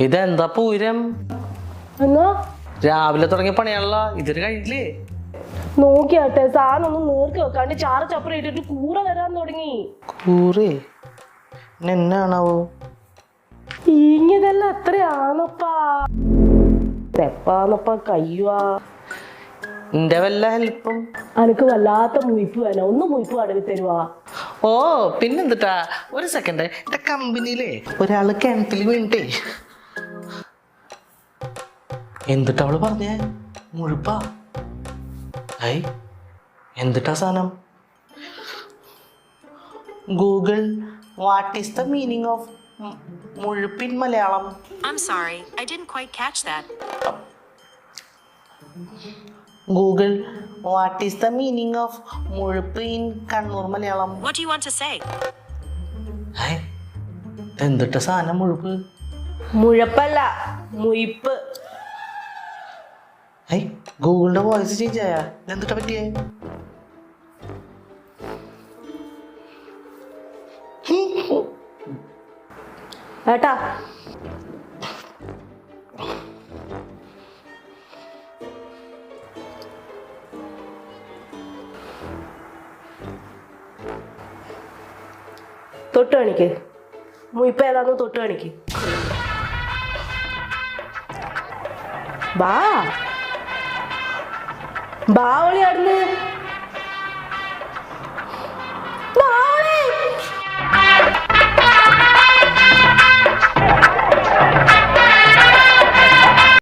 ഇതെന്താ പൂരം? എന്നാ? രാവിലെ തുടങ്ങിയ പണിയാണല്ലോ. ഇതൊരു കഴിഞ്ഞില്ലേ നോക്കിയാട്ടെ സാധനം ഒന്ന് നേർക്ക് വെക്കാണ്ട് ചാറ് ചപ്പറ ഇട്ടിട്ട് കൂറ വരാൻ തുടങ്ങി. കൂറേ? എന്നാണാവോ? ഇങ്ങതെല്ലാം എത്രയാണപ്പാ? എപ്പാന്നപ്പാ കയ്യുവാ? എന്റെ വല്ല ഹെൽപ്പും? അനക്ക് വല്ലാത്ത മുയിപ്പ് വേണം. ഒന്ന് മുയിപ്പ് അടവി തരുവാ. ഓ പിന്നെന്തിട്ടാ? ഒരു സെക്കൻഡ് എന്റെ കമ്പനിയിലെ ഒരാൾ കിണറ്റിൽ വീണിട്ടേ. എന്തിട്ടാ അവൾ പറഞ്ഞേ? മുഴുപ്പാ. ഐ എന്തിട്ടാ സാധനം Google what is the meaning of മുഴുപ്പിൻ Malayalam? I'm sorry, I didn't quite catch that. Google what is the meaning of മുഴുപ്പ് in Kannur Malayalam? What do you want to say? ഐ എന്തിട്ട സാധനം മുഴുപ്പ്? മുഴപ്പല്ല മുയിപ്പ്. ഐ ഗൂഗിളിന്റെ വോയിസ് ചേഞ്ച് ആയാ? എന്തിട്ടാ പറ്റിയേ? ഏട്ടാ. തൊട്ട് കാണിക്ക്. ഇപ്പൊ ഏതാന്ന് തൊട്ട് കാണിക്ക്. ബാ ബാ ഒളി അടുന്ന്